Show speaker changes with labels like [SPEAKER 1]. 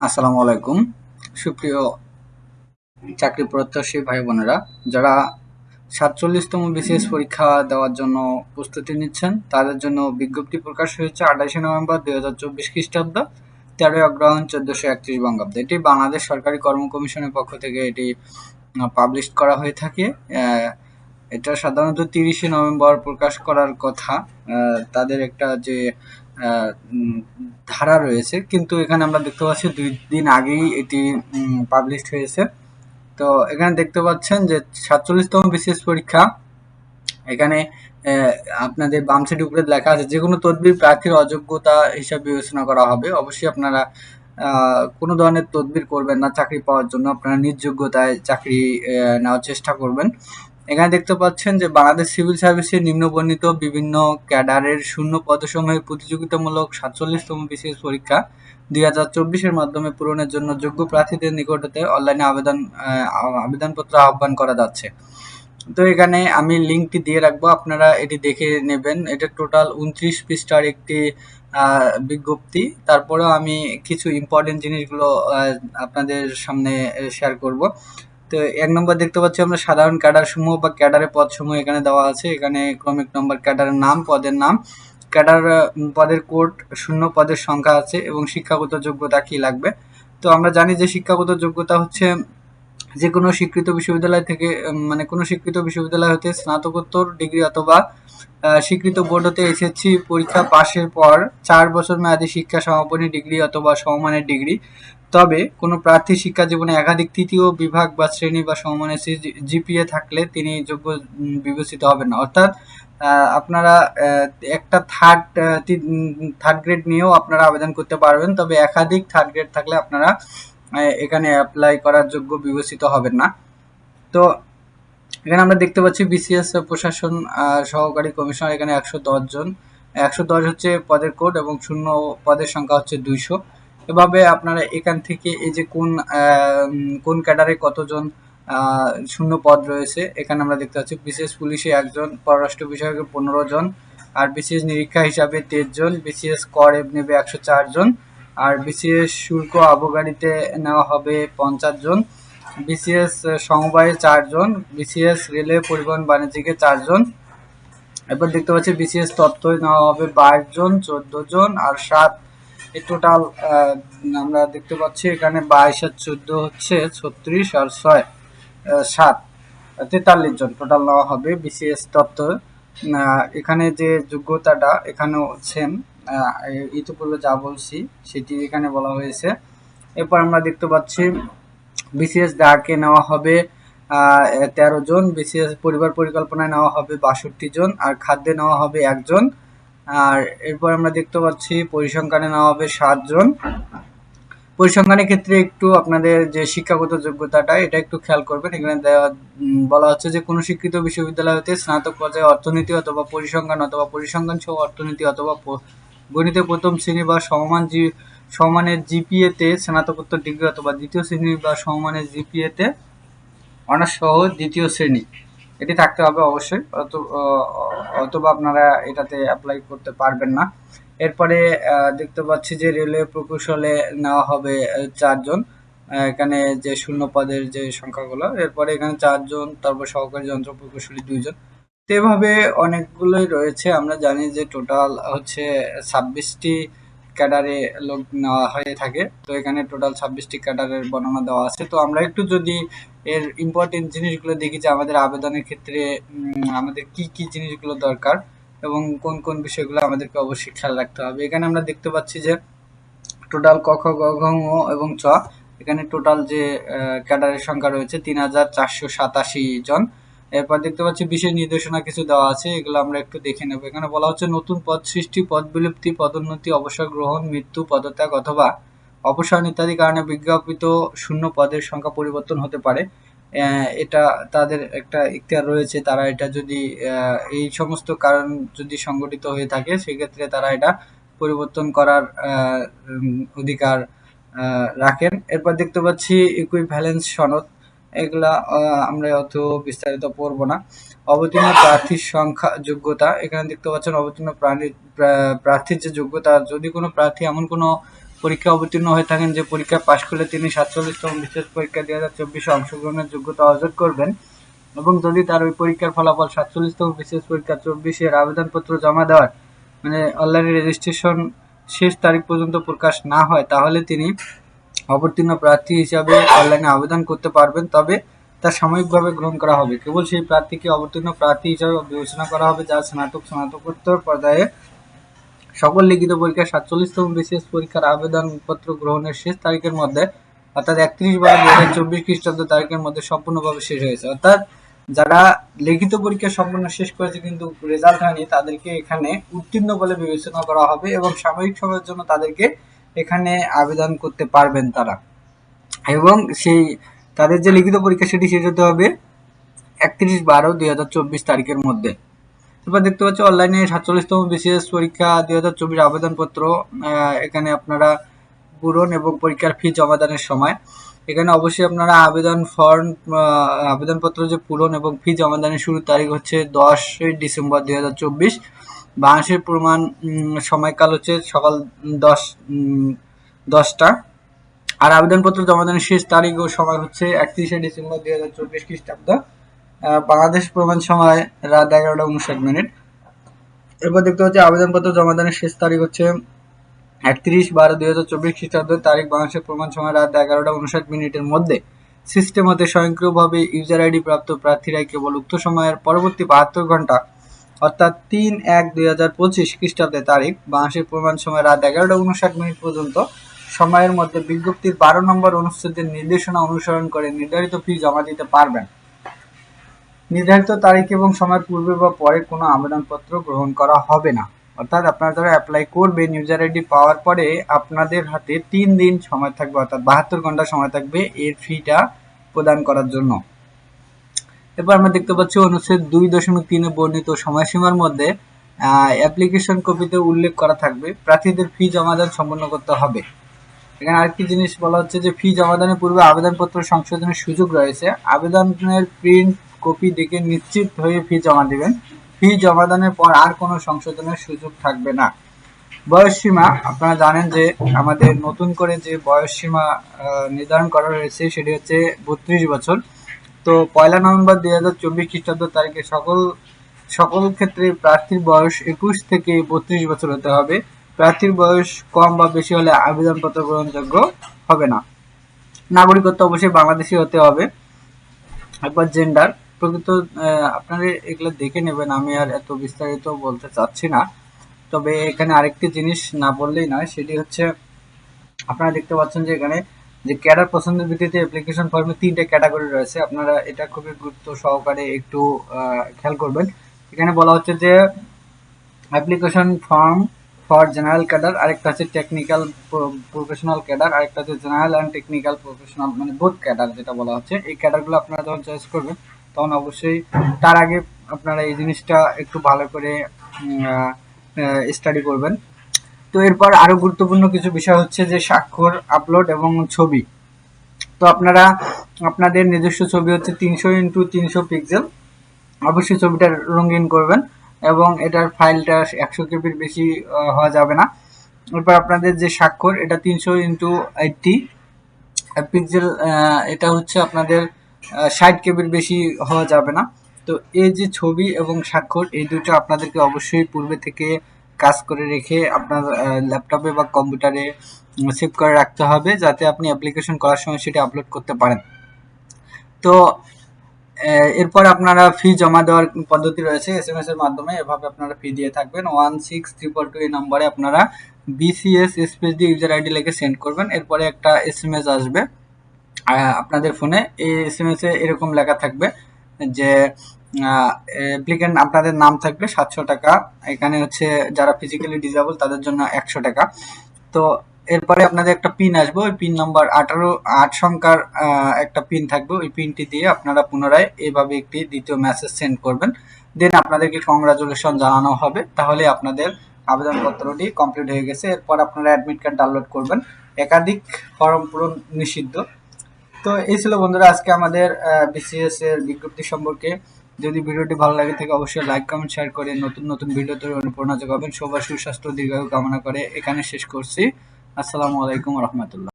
[SPEAKER 1] আসসালামু আলাইকুম। সুপ্রিয় চাকরি প্রত্যাশী ভাই বোনেরা, যারা সাতচল্লিশতম বিসিএস পরীক্ষা দেওয়ার জন্য প্রস্তুতি নিচ্ছেন, তাদের জন্য বিজ্ঞপ্তি প্রকাশ হয়েছে আঠাশে নভেম্বর দুই হাজার চব্বিশ খ্রিস্টাব্দ, তেরোই অগ্রহণ চোদ্দশো একত্রিশ বঙ্গাব্দ। এটি বাংলাদেশ সরকারি কর্ম কমিশনের পক্ষ থেকে এটি পাবলিশ করা হয়ে থাকে। এটা সাধারণত তিরিশে নভেম্বর প্রকাশ করার কথা। তাদের একটা যে ধারা রয়েছে। কিন্তু এখানে আমরা দেখতে পাচ্ছি দুই দিন আগেই এটি পাবলিশড হয়েছে। তো এখানে দেখতে পাচ্ছেন যে সাতচল্লিশতম বিশেষ পরীক্ষা। এখানে আপনাদের বাম সাইড উপরে লেখা আছে, যে কোনো তদবির প্রার্থীর অযোগ্যতা হিসাবে বিবেচনা করা হবে। অবশ্যই আপনারা কোনো ধরনের তদবির করবেন না চাকরি পাওয়ার জন্য। আপনারা নিজ যোগ্যতায় চাকরি নেওয়ার চেষ্টা করবেন। এখানে দেখতে পাচ্ছেন যে বাংলাদেশ সিভিল সার্ভিসের নিম্নবর্ণিত বিভিন্ন ক্যাডারের শূন্য পদসমূহের প্রতিযোগিতামূলক সাতচল্লিশতম বিশেষ পরীক্ষা দুই হাজার চব্বিশের মাধ্যমে পূরণের জন্য যোগ্য প্রার্থীদের নিকট হতে অনলাইনে আবেদন আবেদনপত্র আহ্বান করা যাচ্ছে। তো এখানে আমি লিঙ্কটি দিয়ে রাখব, আপনারা এটি দেখে নেবেন। এটা টোটাল উনত্রিশ পৃষ্ঠার একটি বিজ্ঞপ্তি। তারপরেও আমি কিছু ইম্পর্টেন্ট জিনিসগুলো আপনাদের সামনে শেয়ার করব। তো এক নম্বর দেখতে পাচ্ছি আমরা সাধারণ ক্যাডার সমূহ বা ক্যাডারের পদ সমূহ এখানে দেওয়া আছে। এখানে ক্রমিক নম্বর ক্যাডারের নাম, পদের নাম। ক্যাডার পদের কোড শূন্য, পদের সংখ্যা আছে এবং শিক্ষাগত যোগ্যতা কি লাগবে? তো আমরা জানি যে শিক্ষাগত যোগ্যতা হচ্ছে যে কোনো স্বীকৃত বিশ্ববিদ্যালয় থেকে মানে কোনো স্বীকৃত বিশ্ববিদ্যালয় হতে স্নাতকোত্তর ডিগ্রি অথবা স্বীকৃত বোর্ড হতে এসএসসি পরীক্ষা পাশের পর চার বছর মেয়াদী শিক্ষা সমাপনী ডিগ্রি অথবা সমমানের ডিগ্রি। তবে কোনো প্রার্থী শিক্ষা জীবনে একাধিক তৃতীয় বিভাগ বা শ্রেণি বা সমমানের জিপিএ থাকলে তিনি যোগ্য বিবেচিত হবেন অর্থাৎ আপনারা একটা থার্ড থার্ড গ্রেড নিয়েও আপনারা আবেদন করতে পারবেন, তবে একাধিক থার্ড গ্রেড থাকলে আপনারা এখানে অ্যাপ্লাই করার যোগ্য বিবেচিত হবেন না। তো, এখানে আমরা দেখতে পাচ্ছি বিসিএস প্রশাসন সহকারী কমিশনার এখানে একশো দশ জন। একশো দশ হচ্ছে পদের কোড এবং শূন্য পদের সংখ্যা হচ্ছে দুইশো। এভাবে আপনারা এখান থেকে এই যে কোন কোন ক্যাডারে কতজন শূন্য পদ রয়েছে, এখানে আমরা দেখতে পাচ্ছি বিশেষ পুলিশে একজন, পররাষ্ট্র বিষয়কে পনেরো জন, আর বিশেষ নিরীক্ষা হিসাবে তেইশ জন বিসিএস কর নেবে একশো চার জন, আর বিসিএস শুল্ক আবগারিতে নেওয়া হবে পঞ্চাশ জন বিসিএস সমবায়ে চারজন বিসিএস রেলওয়ে পরিবহন বাণিজ্যিকে চারজন এরপর দেখতে পাচ্ছি বিসিএস তত্ত্বই নেওয়া হবে বাইশ জন, চোদ্দ জন, আর সাত টোটাল আমরা দেখতে পাচ্ছি এখানে বাইশ আর চোদ্দ হচ্ছে ছত্রিশ আর ছয় সাত, তেতাল্লিশ জন টোটাল নেওয়া হবে বিসিএস তত্ত্ব। এখানে যে যোগ্যতাটা এখানেও সেম ইতিপূর্বে যা বলছি সেটি এখানে বলা হয়েছে। এরপর আমরা দেখতে পাচ্ছি বিসিএস ডাকে নেওয়া হবে তেরো জন বিসিএস পরিবার পরিকল্পনায় নেওয়া হবে বাষট্টি জন, আর খাদ্যে নেওয়া হবে একজন। আর এরপর আমরা দেখতে পাচ্ছি পরিসংখ্যানে নেওয়া হবে সাতজন। পরিসংখ্যানের ক্ষেত্রে একটু আপনাদের যে শিক্ষাগত যোগ্যতাটা, এটা একটু খেয়াল করবেন। এখানে বলা হচ্ছে যে কোনো শিক্ষিত বিশ্ববিদ্যালয় হতে স্নাতক পর্যায়ে অর্থনীতি অথবা পরিসংখ্যান অথবা পরিসংখ্যান সহ অর্থনীতি অথবা গণিতে প্রথম শ্রেণি বা সমমান জি, সমমানের জিপিএতে স্নাতকোত্তর ডিগ্রি অথবা দ্বিতীয় শ্রেণি বা সমমানের জিপিএতে অনার্স সহ দ্বিতীয় শ্রেণি। এটি থাকতে হবে অবশ্যই অথবা আপনারা এটাতে অ্যাপ্লাই করতে পারবেন না। এরপরে দেখতে পাচ্ছি যে রেলওয়ে প্রকৌশলে নেওয়া হবে চারজন। এখানে যে শূন্য পদের যে সংখ্যাগুলো, এরপরে এখানে চারজন, তারপর সহকারী যন্ত্র প্রকৌশলী দুইজন। তো এভাবে অনেকগুলোই রয়েছে। আমরা জানি যে টোটাল হচ্ছে ছাব্বিশটি ক্যাডারে লোক নেওয়া হয়ে থাকে। তো এখানে টোটাল ছাব্বিশটি ক্যাডারের বর্ণনা দেওয়া আছে। তো আমরা একটু যদি এর ইম্পর্টেন্ট জিনিসগুলো দেখি যে আমাদের আবেদনের ক্ষেত্রে আমাদের কি কি জিনিসগুলো দরকার এবং কোন কোন বিষয়গুলো আমাদেরকে অবশ্যই খেয়াল রাখতে হবে। এখানে আমরা দেখতে পাচ্ছি যে টোটাল ক, খ, গ এবং চ। এখানে টোটাল যে ক্যাডারের সংখ্যা রয়েছে তিন হাজার চারশো সাতাশি জন। এরপর দেখতে পাচ্ছি বিশেষ নির্দেশনা কিছু দেওয়া আছে, এগুলো আমরা একটু দেখে নেব। এখানে বলা হচ্ছে, নতুন পদ সৃষ্টি, পদ বিলুপ্তি পদোন্নতি অবসর গ্রহণ, মৃত্যু, পদত্যাগ অথবা অপসারণ ইত্যাদি কারণে বিজ্ঞাপিত শূন্য পদের সংখ্যা পরিবর্তন হতে পারে। এটা তাদের একটা ইতিহার রয়েছে, তারা এটা যদি এই সমস্ত কারণ যদি সংগঠিত হয়ে থাকে, সেক্ষেত্রে তারা এটা পরিবর্তন করার অধিকার রাখেন। এরপর দেখতে পাচ্ছি ইকুইভ্যালেন্স সনদ। এগুলা আমরা অত বিস্তারিত পড়ব না। অবতীর্ণ প্রার্থীর সংখ্যা, যোগ্যতা, এখানে দেখতে পাচ্ছেন অবতীর্ণ প্রাণী প্রার্থীর যে যোগ্যতা, যদি কোনো প্রার্থী এমন কোনো পরীক্ষা অবতীর্ণ হয়ে থাকেন যে পরীক্ষা পাশ করলে তিনি সাতচল্লিশতম বিশেষ পরীক্ষা দুই হাজার চব্বিশে অংশগ্রহণের যোগ্যতা অর্জন করবেন এবং যদি তার ওই পরীক্ষার ফলাফল সাতচল্লিশতম বিশেষ পরীক্ষা চব্বিশের আবেদনপত্র জমা দেওয়ার মানে অনলাইনে রেজিস্ট্রেশন শেষ তারিখ পর্যন্ত প্রকাশ না হয়, তাহলে তিনি অবতীর্ণ প্রার্থী হিসাবে অনলাইনে আবেদন করতে পারবেন, তবে তা সাময়িকভাবে গ্রহণ করা হবে। কেবল সেই প্রার্থীকে অবতীর্ণ প্রার্থী হিসাবে বিবেচনা করা হবে যার স্নাতক, স্নাতকোত্তর পর্যায়ে সকল লিখিত পরীক্ষার সাতচল্লিশতম বিশেষ পরীক্ষার আবেদনপত্র গ্রহণের শেষ তারিখের মধ্যে, অর্থাৎ একত্রিশ বারো দু হাজার চব্বিশ খ্রিস্টাব্দ তারিখের মধ্যে সম্পূর্ণভাবে শেষ হয়েছে। অর্থাৎ যারা লিখিত পরীক্ষা সম্পূর্ণ শেষ করেছে কিন্তু রেজাল্ট হয়নি, তাদেরকে এখানে উত্তীর্ণ বলে বিবেচনা করা হবে এবং সাময়িক সময়ের জন্য তাদেরকে এখানে আবেদন করতে পারবেন তারা। এবং সেই, তাদের যে লিখিত পরীক্ষা সেটি শেষ হতে হবে একত্রিশ বারো দুই হাজার চব্বিশ তারিখের মধ্যে। তারপর দেখতে পাচ্ছি অনলাইনে সাতচল্লিশতম বিশেষ পরীক্ষা দুই হাজার চব্বিশ আবেদনপত্র এখানে আপনারা পূরণ এবং পরীক্ষার ফি জমাদানের সময়। এখানে অবশ্যই আপনারা আবেদন ফর্ম আবেদনপত্র যে পূরণ এবং ফি জমাদানের শুরুর তারিখ হচ্ছে দশই ডিসেম্বর দুই হাজার চব্বিশ। বাংলাদেশের প্রমাণ সময়কাল হচ্ছে সকাল দশ দশটা। আর আবেদনপত্র জমা জমাদানের শেষ তারিখ ও সময় হচ্ছে একত্রিশে ডিসেম্বর দুই হাজার চব্বিশ খ্রিস্টাব্দ। বাংলাদেশ প্রমাণ সময় রাত এগারোটা উনষাট মিনিট। এরপর দেখতে হচ্ছে আবেদনপত্র জমা জমাদানের শেষ তারিখ হচ্ছে একত্রিশ বারো দুই হাজার চব্বিশ খ্রিস্টাব্দ। তারিখ বাংলাদেশের প্রমাণ সময় রাত এগারোটা উনষাট মিনিটের মধ্যে। সিস্টেম হতে স্বয়ংক্রিয়ভাবে ইউজার আইডি প্রাপ্ত প্রার্থীরা কেবল উক্ত সময়ের পরবর্তী বাহাত্তর ঘণ্টা অর্থাৎ তিন এক দুই হাজার পঁচিশ খ্রিস্টাব্দের তারিখ, বাংলাদেশের প্রমাণ সময় রাত এগারোটা উনষাট মিনিট পর্যন্ত। সময়ের মধ্যে বিজ্ঞপ্তির বারো নম্বর অনুচ্ছেদের নির্দেশনা অনুসরণ করে নির্ধারিত ফি জমা দিতে পারবেন। নির্ধারিত তারিখ এবং সময়ের পূর্বে বা পরে কোনো আবেদনপত্র গ্রহণ করা হবে না। অর্থাৎ আপনারা যারা অ্যাপ্লাই করবেন ইউজার আইডি পাওয়ার পরে আপনাদের হাতে তিন দিন সময় থাকবে, অর্থাৎ বাহাত্তর ঘণ্টা সময় থাকবে এর ফিটা প্রদান করার জন্য। এরপর আমরা দেখতে পাচ্ছি অনুচ্ছেদ দুই দশমিক তিনে বর্ণিত সময়সীমার মধ্যে অ্যাপ্লিকেশন কপিতে উল্লেখ করা থাকবে প্রার্থীদের ফি জমাদান সম্পন্ন করতে হবে। এখানে আরেকটি জিনিস বলা হচ্ছে যে ফি জমাদানের পূর্বে আবেদনপত্র সংশোধনের সুযোগ রয়েছে। আবেদনের প্রিন্ট কপি দেখে নিশ্চিত হয়ে ফি জমা দিবেন। ফি জমাদানের পর আর কোনো সংশোধনের সুযোগ থাকবে না। বয়স সীমা আপনারা জানেন যে আমাদের নতুন করে যে বয়স সীমা আহ, নির্ধারণ করা হয়েছে সেটি হচ্ছে বত্রিশ বছর। তো পয়লা নভেম্বর দুই হাজার চব্বিশ খ্রিস্টাব্দ তারিখে সকল সকল ক্ষেত্রে প্রার্থীর বয়স একুশ থেকে বত্রিশ বছর হতে হবে। প্রার্থীর বয়স কম বা বেশি হলে আবেদনপত্র গ্রহণযোগ্য হবে না। নাগরিকত্ব অবশ্যই বাংলাদেশি হতে হবে। একবার জেন্ডার প্রকৃত আহ, আপনারা এগুলো দেখে নেবেন। আমি আর এত বিস্তারিত বলতে চাচ্ছি না। তবে এখানে আরেকটি জিনিস না বললেই নয় সেটি হচ্ছে আপনারা দেখতে পাচ্ছেন যে এখানে যে ক্যাডার পছন্দের ভিত্তিতে অ্যাপ্লিকেশন ফর্মে তিনটে ক্যাটাগরি রয়েছে। আপনারা এটা খুবই গুরুত্ব সহকারে একটু খেয়াল করবেন। এখানে বলা হচ্ছে যে application form for general cadre আরেকটা হচ্ছে টেকনিক্যাল প্রফেশনাল ক্যাডার আরেকটা হচ্ছে জেনারেল অ্যান্ড টেকনিক্যাল প্রফেশনাল মানে বোধ ক্যাডার যেটা বলা হচ্ছে। এই ক্যাডারগুলো আপনারা যখন চয়েস করবেন, তখন অবশ্যই তার আগে আপনারা এই জিনিসটা একটু ভালো করে স্টাডি করবেন। তো এরপর আরও গুরুত্বপূর্ণ কিছু বিষয় হচ্ছে যে স্বাক্ষর, আপলোড এবং ছবি। তো আপনারা, আপনাদের নিজস্ব ছবি হচ্ছে তিনশো ইন্টু তিনশো পিক্সেল। অবশ্যই ছবিটা রঙিন করবেন এবং এটার ফাইলটা একশো কেবির বেশি হওয়া যাবে না। এরপর আপনাদের যে স্বাক্ষর, এটা তিনশো ইন্টু এইটটি পিক্সেল এটা হচ্ছে আপনাদের ষাট কেবির বেশি হওয়া যাবে না। তো এই যে ছবি এবং স্বাক্ষর, এই দুটো আপনাদেরকে অবশ্যই পূর্বে থেকে কাজ করে রেখে আপনার ল্যাপটপে বা কম্পিউটারে সেভ করে রাখতে হবে যাতে আপনি অ্যাপ্লিকেশন করার সময় সেটা আপলোড করতে পারেন। তো এরপর আপনারা ফি জমা দেওয়ার পদ্ধতি রয়েছে এস এম এস এর মাধ্যমে। এভাবে আপনারা ফি দিয়ে থাকবেন। ওয়ান সিক্স ট্রিপল টু এই নম্বরে আপনারা বিসিএস স্পেস দিয়ে ইউজার আইডি লিখে সেন্ড করবেন। এরপরে একটা এস এম এস আসবে আপনাদের ফোনে এই এস এম এস এ এরকম লেখা থাকবে যে অ্যাপ্লিকেন্ট আপনাদের নাম থাকবে সাতশো টাকা। এখানে হচ্ছে যারা ফিজিক্যালি ডিসেবল তাদের জন্য একশো টাকা। তো এরপরে আপনাদের একটা পিন আসবে, ওই পিন নম্বর আঠারো, আট সংখ্যার একটা পিন থাকবে। ওই পিনটি দিয়ে আপনারা পুনরায় এভাবে একটি দ্বিতীয় মেসেজ সেন্ড করবেন। দেন আপনাদেরকে কংগ্রাচুলেশন জানানো হবে। তাহলে আপনাদের আবেদনপত্রটি কমপ্লিট হয়ে গেছে। এরপর আপনারা অ্যাডমিট কার্ড ডাউনলোড করবেন। একাধিক ফর্ম পূরণ নিষিদ্ধ। তো এই ছিল বন্ধুরা, আজকে আমাদের বিসিএস এর বিজ্ঞপ্তি সম্পর্কে। যদি ভিডিওটি ভালো লাগে থাকে অবশ্যই লাইক কমেন্ট শেয়ার করে নতুন নতুন ভিডিও তৈরি অনুপ্রেরণা যোগাবেন সবার সুস্বাস্থ্য, দীর্ঘায়ু কামনা করে এখানে শেষ করছি। আসসালামু আলাইকুম রহমতুল্লাহ।